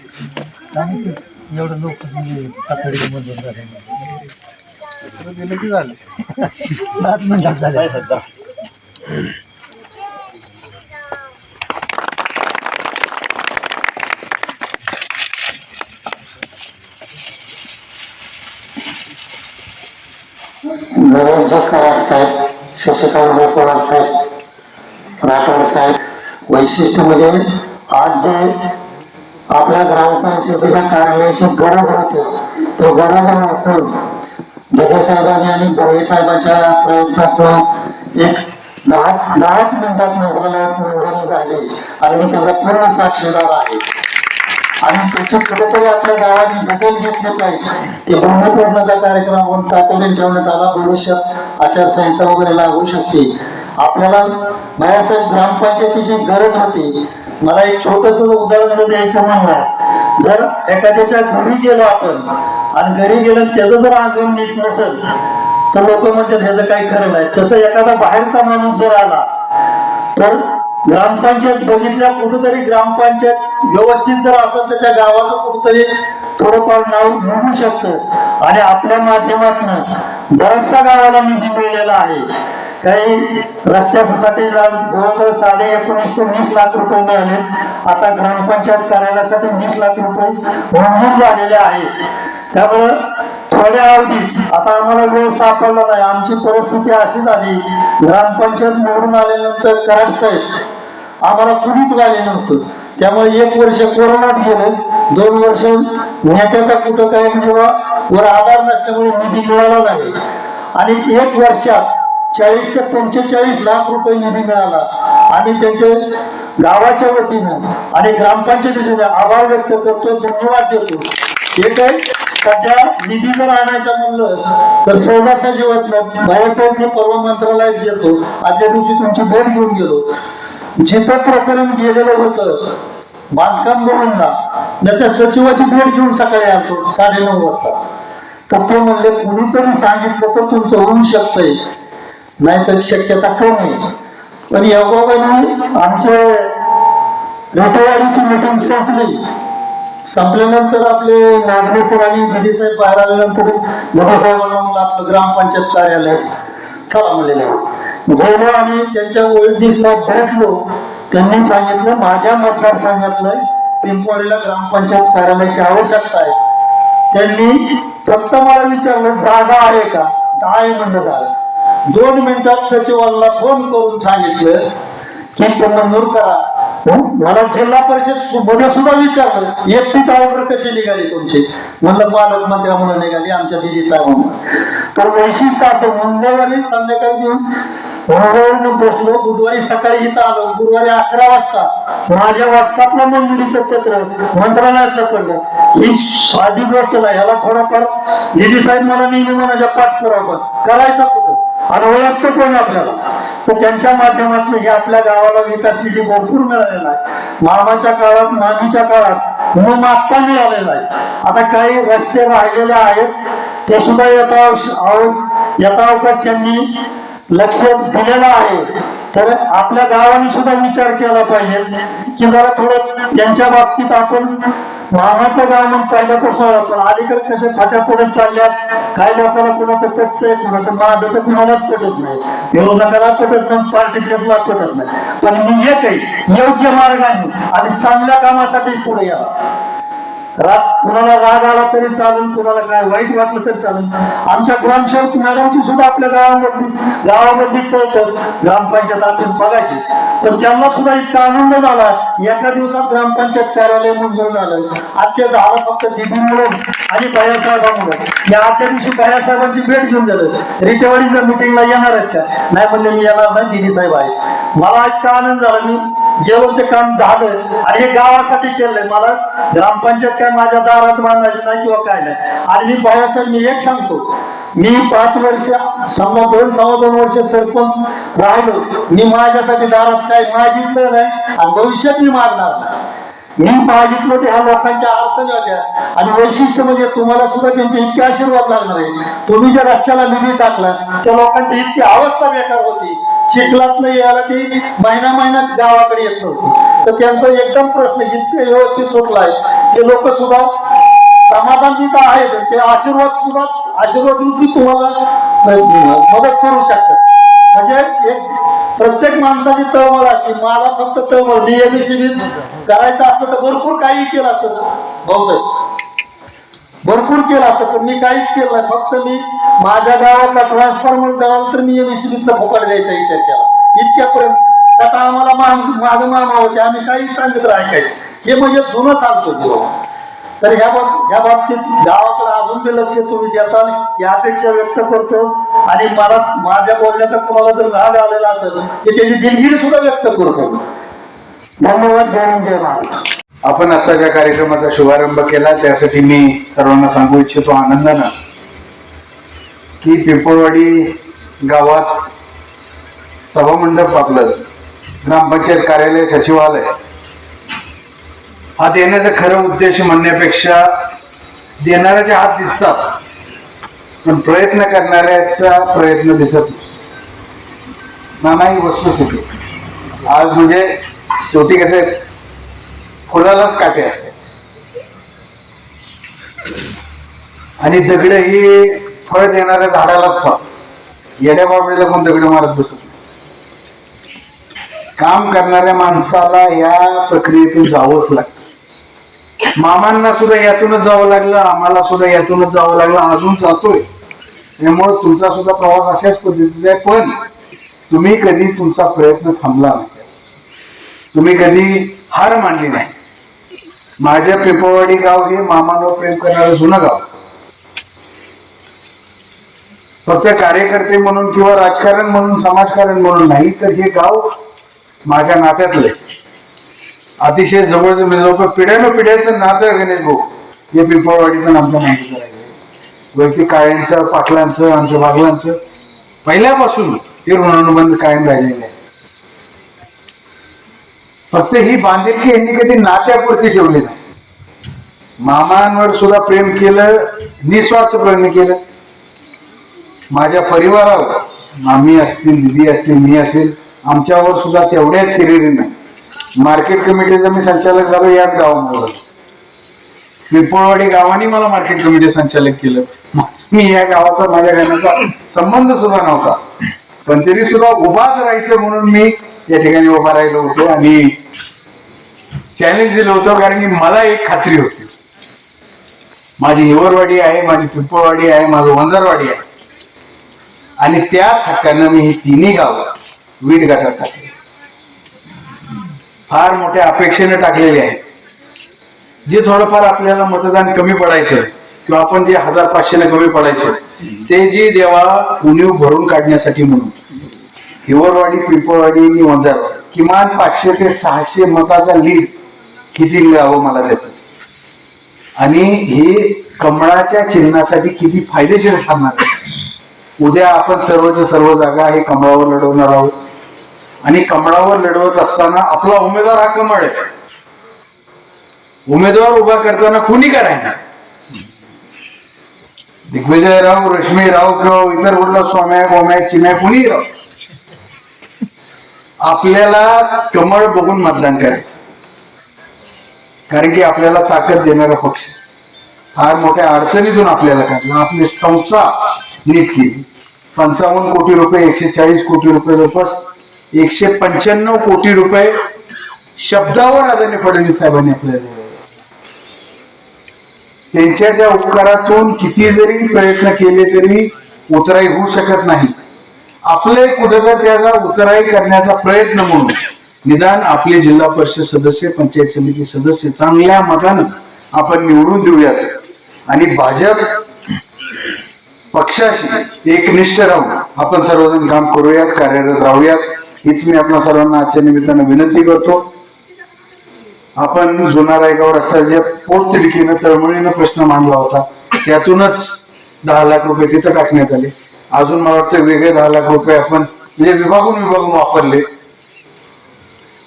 ते एवढं लोक म्हणजे तातडीने मंजूर झाले. की झालं. पाच मिनिटात नरेंद्र पवार साहेब शशिकांत पवार साहेब राठोड साहेब वैशिष्ट्य म्हणजे आज जे आपल्या ग्रामपंचायतीच्या कार्यालयाची गरज होती तो गरज वाटून गगे साहेबांनी आणि गोळे साहेबांच्या प्रयत्नातून एक दहा दहाच मिनिटात मंत्रालयात मंजुरी झाली. आणि मी त्याचा पूर्ण साक्षीदार आहे. आणि त्याचे कुठेतरी आपल्या गावाने बदल घेतले पाहिजे. ते भूमिपूजनाचा कार्यक्रम आपण तातडीने ठेवण्यात आला. भविष्यात आचारसंहिता वगैरे लागू शकते. आपल्याला मायासाहेब ग्रामपंचायतीची गरज होती. मला एक छोटस उदाहरण द्यायचं म्हणलं जर एखाद्याच्या घरी गेलो आपण आणि घरी गेलं त्याचं जर आगमन नीट नसेल तर लोक म्हणतात ह्याचं काही खरं नाही. तसं एखादा बाहेरचा माणूस जर आला तर ग्रामपंचायत बघितल्या कुठेतरी ग्रामपंचायत व्यवस्थित जर असेल तर त्या गावाचं कुठेतरी थोडंफार नाव मिळू शकतं. आणि आपल्या माध्यमातून बऱ्याचशा गावाला निधी मिळलेला आहे. काही रस्त्यासाठी जा- जवळजवळ साडे एकोणीसशे वीस लाख रुपये मिळाले. आता ग्रामपंचायत कार्यालयासाठी वीस लाख रुपये मंजूर झालेले आहेत. त्यामुळं थोड्या अवधीत आता आम्हाला वेळ सापडला नाही. आमची परिस्थिती अशी झाली ग्रामपंचायत निवडून आल्यानंतर कराड साहेब आम्हाला कुणीच झाले नव्हतं. त्यामुळे एक वर्ष कोरोनात गेलं दोन वर्ष नेत्याचा कुठं काय किंवा वर आधार नसल्यामुळे निधी मिळाला नाही. आणि एक वर्षात चाळीस ते पंचेचाळीस लाख रुपये निधी मिळाला. आणि त्याचे गावाच्या वतीनं आणि ग्रामपंचायतीचे आभार व्यक्त करतो धन्यवाद देतो. हे काय सध्या निधी जर आणायचं म्हणलं तर सौदाचा जीवातलं नाही पर्व मंत्रालयात गेलो. आदल्या दिवशी तुमची भेट घेऊन गेलो. जिथं प्रकरण गेलेलं होतं बांधकाम गुरुंना त्याच्या सचिवाची भेट घेऊन सकाळी आलो साडेनऊ वाजता. तर ते म्हणले कुणीतरी सांगितलं तर तुमचं होऊ शकतंय. नाहीतर शक्यता कमी पण योगाबाईंनी आमच्या रेटवाडीची मिटिंग संपली संपल्यानंतर आपले नागरे सर आणि गिरी साहेब बाहेर आल्यानंतर मोठ्या आपलं ग्रामपंचायत कार्यालय चला म्हणलेलं आहे. गेलो आणि त्यांच्या ओळखीला भेटलो त्यांनी सांगितलं माझ्या मतदारसंघातलं पिंपवाडीला ग्रामपंचायत कार्यालयाची आवश्यकता आहे. त्यांनी फक्त मला विचारलं जागा आहे का? काय म्हणणं झालं दोन मिनिटात सचिवांना फोन करून सांगितलं की मंजूर करा. हो, मला जिल्हा परिषदमध्ये सुद्धा विचारलं एकटीच ऑर्डर कशी निघाली तुमची? म्हणलं पालकमंत्र्यामुळे निघाली आमच्या दिदीचा म्हणून तर वैशिष्ट्य असं मंगळवारी संध्याकाळी घेऊन मंगळवारी बसलो बुधवारी सकाळी इथं आलो गुरुवारी अकरा वाजता माझ्या व्हॉट्सअपला मंजुरीचं पत्र मंत्रालयाचं पडलं ही साधी गोष्ट नाही याला थोडाफार दिदी साहेब मला नेहमी म्हणायच्या पाठ कर. करायचा आणि ओळखतो कोण आपल्याला? तर त्यांच्या माध्यमातून हे आपल्या गावाला विकास निधी भरपूर मिळालेला आहे. मामाच्या काळात मामीच्या काळात न मागता मिळालेला आहे. आता काही रस्ते राहिलेले आहेत. ते सुद्धा यथावश आहोत अवकाश त्यांनी लक्ष दिलेलं आहे. तर आपल्या गावाने सुद्धा विचार केला पाहिजे की जरा थोडं त्यांच्या बाबतीत आपण मामाचं गाव म्हणून पहिल्यापासून पण अलीकडे कसे फाट्या पुढे चालल्यात काही लोकांना कुणाचं पटतंय कुणाचं माझं तर कुणालाच पटत नाही. विरोधकाला पटत नाही पार्टीला पटत नाही. पण मी हे काही योग्य मार्गाने आणि चांगल्या कामासाठी पुढे यावा. रात कुणाला राग आला तरी चालून कुणाला काय वाईट वाटलं तरी चालून. आमच्या ग्रामसेवक मॅडमची सुद्धा आपल्या गावामध्ये गावामध्ये कळतं. ग्रामपंचायत ऑफिस बघायची. पण त्यांना सुद्धा इतका आनंद झाला. एका दिवसात ग्रामपंचायत कार्यालय मंजूर झालं. आजच्या झालं फक्त दिदीमुळे आणि बायासाहेबांमुळे या आजच्या दिवशी बायासाहेबांची भेट घेऊन झालं रिटेवाडीच्या मिटिंगला येणार आहेत का नाही म्हणजे मी येणार नाही दिदी साहेब आहे मला इतका आनंद झाला. मी जेवण ते काम झालं आणि हे गावासाठी केलंय. मला ग्रामपंचायत काय माझ्या दारात बांधायची नाही किंवा काय नाही. आणि मी बाळासाहेब मी एक सांगतो. मी पाच वर्ष सव्वा दोन सव्वा दोन वर्ष सरपंच राहिलो. मी माझ्यासाठी दारात काय मागितलं नाही आणि भविष्यात मी मागणार नाही. मी मागितलं ते ह्या लोकांच्या अडचणी होत्या. आणि वैशिष्ट्य म्हणजे तुम्हाला सुद्धा त्यांचे इतके आशीर्वाद लागणार आहे. तुम्ही ज्या रस्त्याला निधी टाकला त्या लोकांची इतकी अवस्था बेकार होती. चिखलात यायला की महिना महिना गावाकडे येत नव्हती. तर त्यांचा एकदम प्रश्न इतके व्यवस्थित सुटला आहे ते लोक सुद्धा समाधान तिथं आहे ते आशीर्वाद सुद्धा आशीर्वाद रूपी तुम्हाला मदत करू शकतात. म्हणजे एक प्रत्येक माणसाची तळमळ असते. मला फक्त तळमळ डीएमसी करायचं असतं तर भरपूर काही केलं असतं. भाऊसाहेब भरपूर केलं असतं पण मी काहीच केलं नाही. फक्त मी माझ्या गावातला ट्रान्सफॉर्मर झाला तर मी एमएससीबीचा फुकट द्यायचा विचार केला. इतक्यापर्यंत आता आम्हाला माझं मामा होते आम्ही काही सांगितलं ऐकायचं. हे म्हणजे जुनं चालतो तर ह्या बाब ह्या बाबतीत गावाकडे अजून ते लक्ष तुम्ही देताल ही अपेक्षा व्यक्त करतो. आणि मला माझ्या बोलण्याचा कोणाला जर राग आलेला असेल तर त्याची दिलगिरी सुद्धा व्यक्त करतो. धन्यवाद जय जय महाराष्ट्र आपण आत्ताच्या कार्यक्रमाचा शुभारंभ केला. त्यासाठी मी सर्वांना सांगू इच्छितो आनंदानं. की पिंपळवाडी गावात सभामंडप आपलं ग्रामपंचायत कार्यालय सचिवालय. हा देण्याचा खरं उद्देश म्हणण्यापेक्षा देणाऱ्याचे हात दिसतात पण प्रयत्न करणाऱ्याचा प्रयत्न दिसत नाही. वस्तुस्थिती. आज म्हणजे शेवटी कसे फुलालाच काटे असते आणि दगड ही फळ देणाऱ्या झाडालाच फळ. येड्या बाबडीला पण दगड मारत बसत काम करणाऱ्या माणसाला या प्रक्रियेतून जावंच लागतं. मामांना सुद्धा यातूनच जावं लागलं आम्हाला सुद्धा यातूनच जावं लागलं अजून जातोय. त्यामुळे तुमचा सुद्धा प्रवास अशाच पद्धतीचा आहे पण तुम्ही कधी तुमचा प्रयत्न थांबला नाही. तुम्ही कधी हार मानली नाही. माझ्या पिंपळवाडी गाव हे मामांवर प्रेम करणारं जुनं गाव. फक्त कार्यकर्ते म्हणून किंवा राजकारण म्हणून समाजकारण म्हणून नाही तर हे गाव माझ्या नात्यातलं आहे. अतिशय जवळचं म्हणजे जवळपास पिढ्यानं पिढ्याचं नातं आहे गणेश भाऊ. हे पिंपळवाडीचं आमच्या माहितीचं राहिलं वैकी काळ्यांचं पाटलांचं आमच्या बागलांचं पहिल्यापासून ते ऋणानुबंध कायम राहिलेले आहे. फक्त ही बांधिलकी यांनी कधी नात्यापुरती ठेवली नाही. मामांवर सुद्धा प्रेम केलं निस्वार्थपणे केलं. माझ्या परिवारावर. आम्ही असतील दिदी असतील मी असेल आमच्यावर सुद्धा तेवढ्याच हिरिरीनं मार्केट कमिटीचा मी संचालक झालो याच गावामुळे पिंपळवाडी गावाने मला मार्केट कमिटी संचालक केलं. मी या गावाचा माझ्या घराचा संबंध सुद्धा नव्हता. पण तरी सुद्धा उभाच राहायचं म्हणून मी या ठिकाणी उभा राहिलो होतो आणि चॅलेंज दिलं होतं कारण की मला एक खात्री होती. माझी हिवरवाडी आहे माझी पिंपळवाडी आहे माझं वंजारवाडी आहे. आणि त्याच हक्कानं मी ही तिन्ही गावं वीट गटात टाकली. फार मोठ्या अपेक्षेने टाकलेली आहे. जे थोडंफार आपल्याला मतदान कमी पडायचं किंवा आपण जे हजार पाचशेने कमी पडायचो ते जे देवा उणीव भरून काढण्यासाठी म्हणून हिवरवाडी पिंपळवाडी आणि वंजारवाडी किमान पाचशे ते सहाशे मताचा लीड किती गावं मला देत? आणि हे कमळाच्या चिन्हासाठी किती फायदेशीर ठरणार उद्या आपण सर्वच सर्व जागा हे कमळावर लढवणार आहोत. आणि कमळावर लढवत असताना आपला उमेदवार हा कमळ आहे. उमेदवार उभा करताना कुणी करायना दिग्विजय राव रश्मी राव किंवा इतर कुठला स्वाम्या गोम्या चिम्या कुणी राव आपल्याला कमळ बघून मतदान करायचं. कारण की आपल्याला ताकद देणारा पक्ष. फार मोठ्या अडचणीतून आपल्याला काढला. आपली संस्था नीट केली. पंचावन्न कोटी रुपये एकशे चाळीस कोटी रुपये जवळपास एकशे पंच्याण्णव कोटी रुपये शब्दावर आदरणीय फडणवीस साहेबांनी आपल्याला त्यांच्या त्या उपकारातून किती जरी प्रयत्न केले तरी उतराई होऊ शकत नाही. आपले कुठेतरी त्याला उतराई करण्याचा प्रयत्न म्हणून निदान आपले जिल्हा परिषद सदस्य पंचायत समिती सदस्य चांगल्या मतानं आपण निवडून देऊयात. आणि भाजप पक्षाशी एकनिष्ठ राहून आपण सर्वजण काम करूयात कार्यरत राहूयात. हीच मी आपल्या सर्वांना आजच्या निमित्तानं विनंती करतो. आपण जुना रायगाव रस्ता जे पोटतिडकीनं तळमळीनं प्रश्न मांडला होता त्यातूनच दहा लाख रुपये तिथं टाकण्यात आले. अजून मला वाटतं वेगळे दहा लाख रुपये आपण म्हणजे विभागून विभागून वापरले.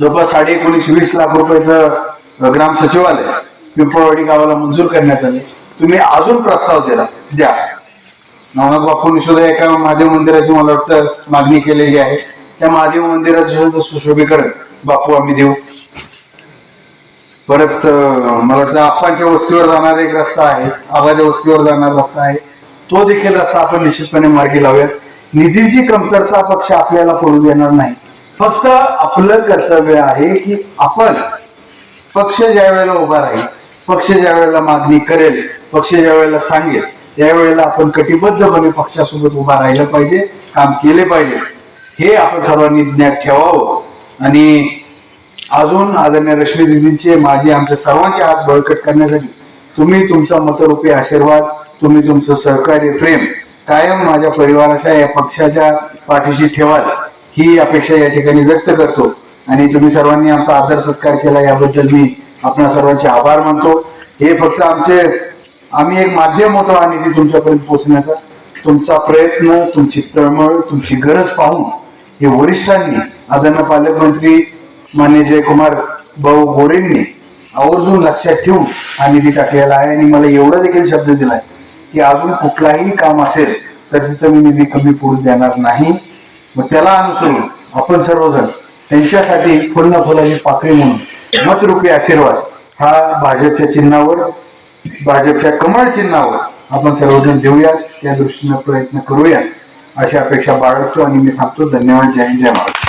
जवळपास साडे एकोणीस वीस लाख रुपयाचं ग्राम सचिवालय पिंपळवाडी गावाला मंजूर करण्यात आले. तुम्ही अजून प्रस्ताव दिला द्या. नवनाथ बापूंनी सुद्धा एका महादेव मंदिराची मला वाटतं मागणी केलेली आहे. त्या महादेव मंदिराचं सुद्धा सुशोभीकरण बापू आम्ही देऊ. परत मला वाटतं आप्पांच्या वस्तीवर जाणारा एक रस्ता आहे. आबाच्या वस्तीवर जाणारा रस्ता आहे. तो देखील रस्ता आपण निश्चितपणे मार्गी लावूयात. निधीची कमतरता पक्ष आपल्याला पडू देणार नाही. फक्त आपलं कर्तव्य आहे की आपण पक्ष ज्या वेळेला उभा राहील पक्ष ज्या वेळेला मागणी करेल पक्ष ज्या वेळेला सांगेल त्यावेळेला आपण कटिबद्धपणे पक्षासोबत उभा राहिलं पाहिजे काम केले पाहिजे. हे आपण सर्वांनी ज्ञात ठेवावं. आणि अजून आदरणीय रश्मी दिदींचे माझे आमच्या सर्वांचे हात बळकट करण्यासाठी तुम्ही तुमचा मतरूपी आशीर्वाद तुम्ही तुमचं सहकार्य प्रेम कायम माझ्या परिवाराच्या या पक्षाच्या पाठीशी ठेवाल ही अपेक्षा या ठिकाणी व्यक्त करतो. आणि तुम्ही सर्वांनी आमचा आदर सत्कार केला याबद्दल मी आपणा सर्वांचे आभार मानतो. हे फक्त आमचे आम्ही एक माध्यम होतो हा निधी तुमच्यापर्यंत पोहोचण्याचा. तुमचा प्रयत्न तुमची तळमळ तुमची गरज पाहून हे वरिष्ठांनी आदरणीय पालकमंत्री मान्य जयकुमार भाऊ गोरेंनी आवर्जून लक्षात ठेवून हा निधी टाकलेला आहे. आणि मला एवढा देखील शब्द दिलाय की अजून कुठलाही काम असेल तर तिथं मी निधी कमी पडू देणार नाही. मग त्याला अनुसरून आपण सर्वजण त्यांच्यासाठी फुलना फुलाची पाकळी म्हणून मतरूपी आशीर्वाद हा भाजपच्या चिन्हावर भाजपच्या कमळ चिन्हावर आपण सर्वजण देऊया. त्या दृष्टीनं प्रयत्न करूया. अशी अपेक्षा बाळगतो आणि मी सांगतो धन्यवाद. जय हिंद जय महाराज